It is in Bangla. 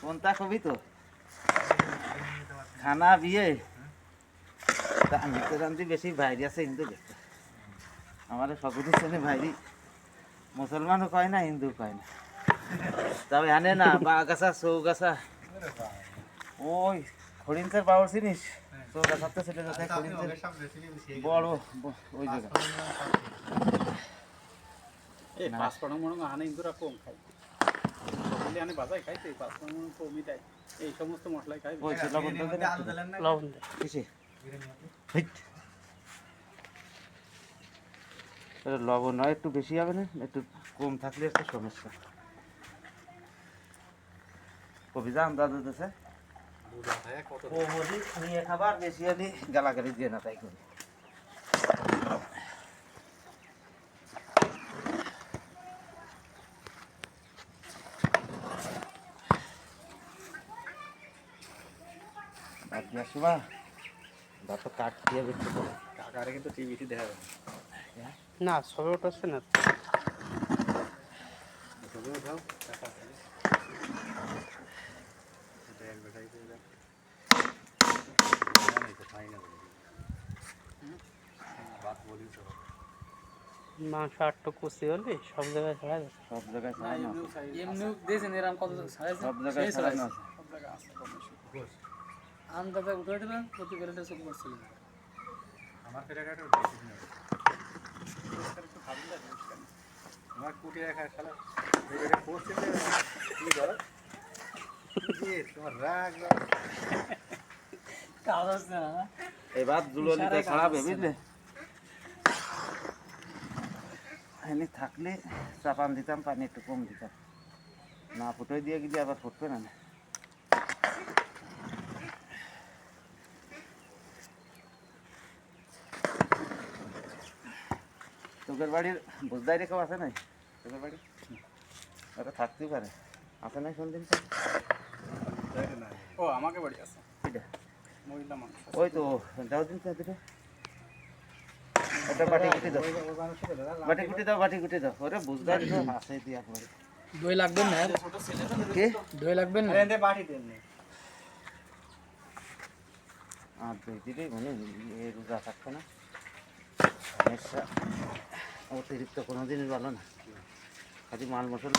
কোনটা কবি তো খানা বিয়ে আমি তো জানতে বেশি বাইরে আছে হিন্দু দেখতে আমার সকলের সঙ্গে ভাইরি মুসলমানও কয় না হিন্দু কয় না তবে আনে না বাগাছা চৌগাছা ওই হরিণসের পাওয়ার চিনিস চৌগাছা তো ছেলে যাতে হরিণসের বড় ব- ওই জায়গা এই পাঁচ পড়ং মড়ং আনে ইন্দুরা কম খাই সকলে আনে বাজায় খাই তো এই সমস্ত মশলাই খাই লবণ টবণ একটু লবণ লবণ নয় বেশি হবে না? একটু কম থাকলে একটা সমস্যা। কবি যা আন্দাজ নিয়ে খাবার বেশি হলে গালাগালি দিয়ে না তাই করি। আসবা ভাত তো কাঠ দিয়ে বেশি করে কাকারে কিন্তু টিভিতে দেখা যায় না ছবি উঠাচ্ছে না। কাকা মাংস আটটু কুচি হলে সব জায়গায় ছাড়া যাচ্ছে সব জায়গায় আছে। এমনি দিয়েছেন এরকম কত সব জায়গায় ছাড়ানো আছে। সব জায়গায় আন্দাজে উঠে দেবেন প্রতি প্লেটে চুপ করছিলেন আমার পেটে কাটে বেশি দিন হবে। একটু খাবেন না আমার কুটি রাখা খেলা এটা কি ধরো তোমার রাগ রাগ। কাজ না? এই ভাত খারাপ বুঝলে? এমনি থাকলে চাপান দিতাম পানি একটু কম দিতাম। না ফুটোই দিয়ে গেলে আবার ফুটবে না। না তোকের বাড়ির বুঝদাই রেখাও আছে নাই? তোকের বাড়ি ওটা থাকতেই পারে। আছে নাই দেখে ও আমাকে বাড়ি আছে। মহিলা মানুষ আছে। ওই তো যাও দিন দুটো এটা বাটি কুটি দাও। বাটি কুটি দাও বাটি কুটি দাও। ওরে বুঝদাই তো আছে দিয়া পরে দই লাগবেন না? কে? দই লাগবেন না? এনে বাটি দেন নে। আর দুই দিলে মানে এ রোজা থাকতো না? সমস্যা অতিরিক্ত কোনো জিনিস ভালো না। খালি মাল মশলা